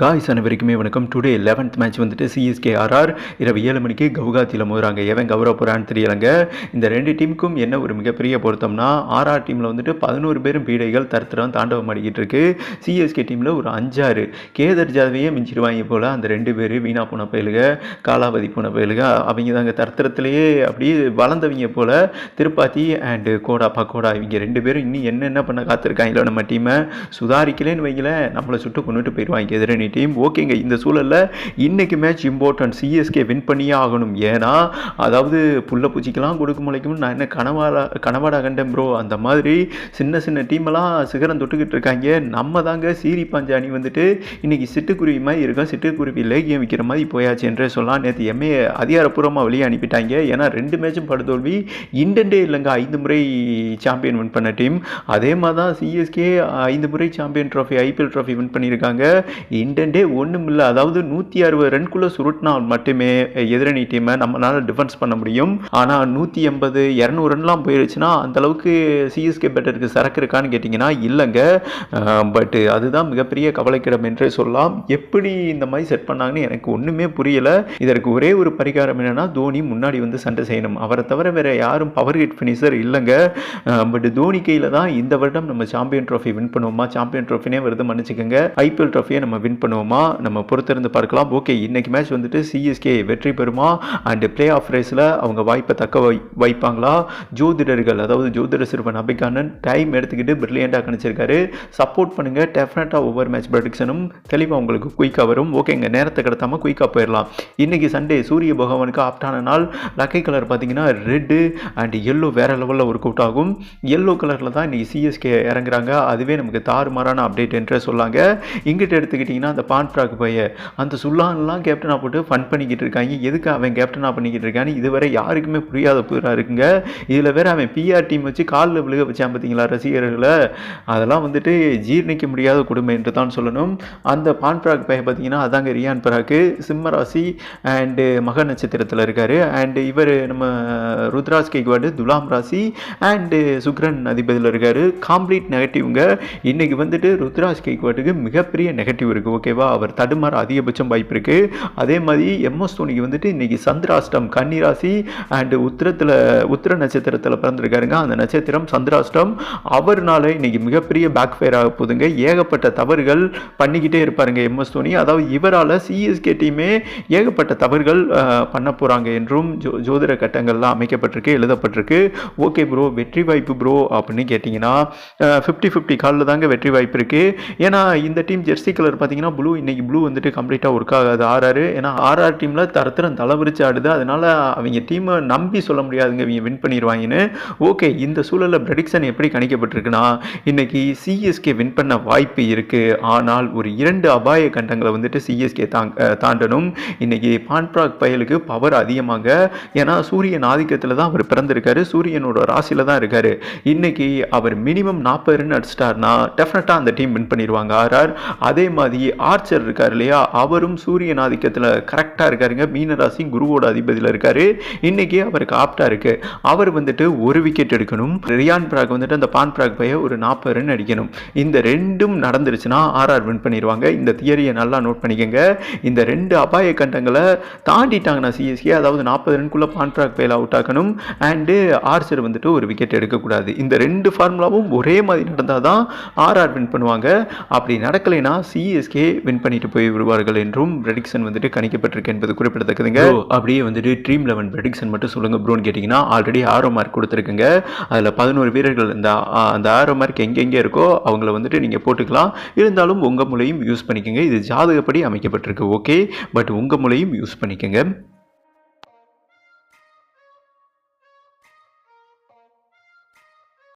Guys அனைவருக்குமே வணக்கம். Today eleventh match வந்துட்டு சிஎஸ்கே ஆர்ஆர் இரவு ஏழு மணிக்கு கவுகாத்தியில் மோதுறாங்க. எவன் கௌரவ போகிறான்னு தெரியலங்க. இந்த ரெண்டு டீமுக்கும் என்ன ஒரு மிகப்பெரிய பொருத்தம்னா ஆர்ஆர் டீமில் வந்துட்டு பதினோரு பேரும் பீடைகள் தரத்திரம் தாண்டவம் அடிக்கிட்டு இருக்கு. சிஎஸ்கே டீமில் ஒரு அஞ்சாறு. கேதர் ஜாதவையே மிஞ்சிடுவாங்க போல் அந்த ரெண்டு பேர் வீணா போன பயிலுக காலாவதி போன பயிலுக. அவங்க தாங்க தரத்திரத்திலேயே அப்படியே வளர்ந்தவங்க போல் திருப்பாத்தி அண்டு கோடா பக்கோடா இவங்க ரெண்டு பேரும் இன்னும் என்னென்ன பண்ண காத்திருக்காங்களோ நம்ம டீமை சுதாரிக்கலேன்னு வைங்களேன். நம்மளை சுட்டு கொண்டுட்டு போயிடுவாங்க எதிரணி டீம் ஓகேங்க இந்த சூழலில் இன்றைக்கி மேட்ச் இம்பார்ட்டன்ட் சிஎஸ்கே வின் பண்ணியே ஆகணும். ஏன்னா அதாவது புள்ள பூச்சிக்கெல்லாம் கொடுக்க முளைக்கும் நான் என்ன கனவாடா கனவாடா கண்டேன் ப்ரோ அந்த மாதிரி சின்ன சின்ன டீமெல்லாம் சிகரம் தொட்டுக்கிட்டு இருக்காங்க. நம்ம தாங்க சீரி பஞ்சாணி வந்துட்டு இன்றைக்கி சிட்டுக்குருவி மாதிரி இருக்கும். சிட்டுக்குருவி லேகியம் விற்கிற மாதிரி போயாச்சு என்றே சொல்லலாம். நேற்று எம்ஏ அதிகாரப்பூர்வமாக வெளியே அனுப்பிட்டாங்க. ஏன்னா ரெண்டு மேட்சும் படுதோல்வி. இண்டே இல்லைங்க ஐந்து முறை சாம்பியன் வின் பண்ண டீம் அதே மாதிரி தான் சிஎஸ்கே ஐந்து முறை champion trophy IPL trophy win பண்ணியிருக்காங்க. இன்டென்டே ஒன்றும் இல்லை அதாவது நூற்றி அறுபது ரன்குள்ளே சுருட்டினால் மட்டுமே எதிரணி டீமை நம்மளால் டிஃபென்ஸ் பண்ண முடியும். ஆனால் நூற்றி எண்பது இரநூறு ரன்லாம் போயிருச்சுன்னா அந்த அளவுக்கு சிஎஸ்கே பேட்டருக்கு சரக்கு இருக்கான்னு கேட்டிங்கன்னா இல்லைங்க. பட்டு அதுதான் மிகப்பெரிய கவலைக்கிடம் என்றே சொல்லலாம். எப்படி இந்த மாதிரி செட் பண்ணாங்கன்னு எனக்கு ஒன்றுமே புரியல. இதற்கு ஒரே ஒரு பரிகாரம் என்னென்னா தோனி முன்னாடி வந்து சண்டை செய்யணும். அவரை தவிர வேறு யாரும் பவர் ஹிட் ஃபினிஷர் இல்லைங்க. பட் தோனி கையில் தான் இந்த வருடம் நம்ம சாம்பியன் ட்ராஃபி வின் பண்ணுவோமா? சாம்பியன் ட்ராஃபினே வருது மன்னிச்சுக்கோங்க. ஐபிஎல் ட்ராஃபியை நம்ம வின் பண்ணுவோமா? நம்ம பொறுத்திருந்து பார்க்கலாம். ஓகே இன்னைக்கு மேட்ச் வந்துட்டு சிஎஸ்கே வெற்றி பெறுமா? அண்ட் பிளே ஆஃப் ரேஸில் அவங்க வாய்ப்பை தக்க வை வைப்பாங்களா? ஜோதிடர்கள் அதாவது ஜோதிட சிறுவன் அபிகானன் டைம் எடுத்துக்கிட்டு பிரில்லியண்ட்டாக கணிச்சிருக்காரு. சப்போர்ட் பண்ணுங்க. டெஃபினட்டாக ஒவ்வொரு மேட்ச் ப்ரடிக்ஷனும் தெளிவாக உங்களுக்கு குயிக்காக வரும். ஓகேங்க நேரத்தை கடத்தாமல் குயிக்காக போயிடலாம். இன்றைக்கி சண்டே சூரிய பகவானுக்கு ஆப்டான நாள். லக்கை கலர் பார்த்தீங்கன்னா ரெட்டு அண்ட் எல்லோ வேற லெவலில் ஒர்க் அவுட் ஆகும். எல்லோ கலரில் தான் இன்றைக்கி சிஎஸ்கே இறங்குறாங்க. அதுவே நமக்கு தாறுமாறான அப்டேட் என்று சொல்லாங்க. இங்கிட்ட எடுத்துக்கிட்டிங்கன்னா அந்த பான் ட்ராக் பைய அந்த சுல்லான்லாம் கேப்டனாக போட்டு ஃபன் பண்ணிக்கிட்டு இருக்காங்க. எதுக்கு அவன் கேப்டனாக பண்ணிக்கிட்டு இருக்கான்னு இதுவரை யாருக்குமே புரியாத புதிராக இருக்குங்க இதில் வேற அவன் பிஆர் டீம் வச்சு காலில் விழுக வச்சான் பார்த்தீங்களா ரசிகர்களை? அதெல்லாம் வந்துட்டு ஜீர்ணிக்க முடியாத கொடுமை என்று தான் சொல்லணும். அந்த பான்ட்ராக் பைய பார்த்தீங்கன்னா அதாங்க ரியான் பராக்கு. சிம்மராசி அண்டு மக நட்சத்திரத்தில் இருக்கார். அண்டு இவர் நம்ம ருத்ராஜ் கேக்வாடு துலாம் ராசி அண்டு சுக்ரன் அதிபதியில் இருக்கார். காம்ப்ளீட் நெகட்டிவ்ங்க இன்னைக்கு வந்துட்டு ருத்ராஜ் கேக்வாட்டுக்கு மிகப்பெரிய நெகட்டிவ் இருக்குது ஓகேவா? அவர் தடுமாற அதிகபட்சம் வாய்ப்பு இருக்குது அதே மாதிரி எம்எஸ் தோனிக்கு வந்துட்டு இன்னைக்கு சந்திராஷ்டம் கன்னிராசி அண்டு உத்திரத்தில் உத்திர நட்சத்திரத்தில் பிறந்திருக்காருங்க. அந்த நட்சத்திரம் சந்திராஷ்டம். அவர்னால இன்னைக்கு மிகப்பெரிய பேக் ஃபயர் ஆக போகுதுங்க. ஏகப்பட்ட தவறுகள் பண்ணிக்கிட்டே இருப்பாருங்க எம்எஸ் தோனி. அதாவது இவரால் சிஎஸ்கே டீமே ஏகப்பட்ட தவறுகள் பண்ண போகிறாங்க என்றும் ஜோ ஜோதிட கட்டங்கள்லாம் அமைக்கப்பட்டிருக்கு எழுதப்பட்டிருக்கு. ஓகே ப்ரோ வெற்றி வாய்ப்பு ப்ரோ அப்படின்னு கேட்டிங்கன்னா ஃபிஃப்டி ஃபிஃப்டி காலில் தாங்க வெற்றி வாய்ப்பு இருக்குது ஏன்னா இந்த டீம் ஜெர்சி கலர் பார்த்தீங்கன்னா ப்ளூ இன்றைக்கி ப்ளூ வந்துட்டு கம்ப்ளீட்டாக ஒர்க் ஆகாது. ஆர்ஆர் ஏன்னா ஆர்ஆர் டீமில் தரத்திரம் தலைவிரிச்சு ஆடுது. அதனால் அவங்க டீமை நம்பி சொல்ல முடியாதுங்க. இவங்க வின் பண்ணிடுவாங்கன்னு ஓகே இந்த சூழலில் ப்ரெடிக்ஷன் எப்படி கணிக்கப்பட்டிருக்குன்னா இன்றைக்கி சிஎஸ்கே வின் பண்ண வாய்ப்பு இருக்குது ஆனால் ஒரு இரண்டு அபாய கண்டங்களை வந்துட்டு சிஎஸ்கே தாங் அஹ் தாண்டணும். இன்னைக்கு பான்ப்ராக் பயலுக்கு பவர் அதிகமாக ஏன்னா சூரியன் ஆதிக்கத்தில் தான் அவர் பிறந்திருக்காரு. சூரியனோட ராசியில் தான் இருக்காரு. இன்றைக்கி அவர் மினிமம் நாற்பது ரன் அடிச்சிட்டாருன்னா டெஃபினட்டாக அந்த டீம் வின் பண்ணிடுவாங்க ஆர்ஆர் அதே மாதிரி ஆர்ச்சர் இருக்கார் இல்லையா? அவரும் சூரியன் ஆதிக்கத்தில் கரெக்டாக இருக்காருங்க. மீனராசி குருவோட அதிபதியில் இருக்கார். இன்னைக்கு அவருக்கு ஆப்டாக இருக்கு. அவர் வந்துட்டு ஒரு விக்கெட் எடுக்கணும். ரியான் பிராக் வந்துட்டு அந்த பான் பிராக் பைய ஒரு நாற்பது ரன் அடிக்கணும். இந்த ரெண்டும் நடந்துருச்சுன்னா ஆர்ஆர் வின் பண்ணிடுவாங்க இந்த தியரியை நல்லா நோட் பண்ணிக்கோங்க. இந்த ரெண்டு அபாய கண்டங்களை தாண்டிட்டாங்கன்னா சிஎஸ்கே அதாவது நாற்பது ரன்குள்ளே பான் பிராக் பையில் அவுட் ஆக்கணும். அண்டு ஆர்ச்சர் வந்துட்டு ஒரு விக்கெட் எடுக்கக்கூடாது. இந்த ரெண்டு ஃபார்முலாவும் ஒரே மாதிரி நடந்தால் தான் ஆர்ஆர் வின் பண்ணுவாங்க. அப்படி நடக்கலைன்னா சிஎஸ்கே வின் பண்ணிட்டு போய் விடுவார்கள் என்றும் ப்ரெடிக்ஷன் வந்துட்டு கணிக்கப்பட்டிருக்கு என்பது குறிப்பிடத்தக்கதுங்க. அப்படியே வந்துட்டு ட்ரீம் லெவன் ப்ரெடிக்ஷன் மட்டும் சொல்லுங்க ப்ரோன்னு கேட்டிங்கன்னா ஆல்ரெடி ஆரோ மார்க் கொடுத்துருக்குங்க. அதில் பதினோரு வீரர்கள் இந்த அந்த ஆரோ மார்க் எங்கெங்கே இருக்கோ அவங்கள வந்துட்டு நீங்கள் போட்டுக்கலாம். இருந்தாலும் உங்கள் மூலையும் யூஸ் பண்ணிக்கோங்க. இது ஜாதகப்படி அமைக்கப்பட்டிருக்கு ஓகே பட் உங்கள் மூலையும் யூஸ் பண்ணிக்கோங்க.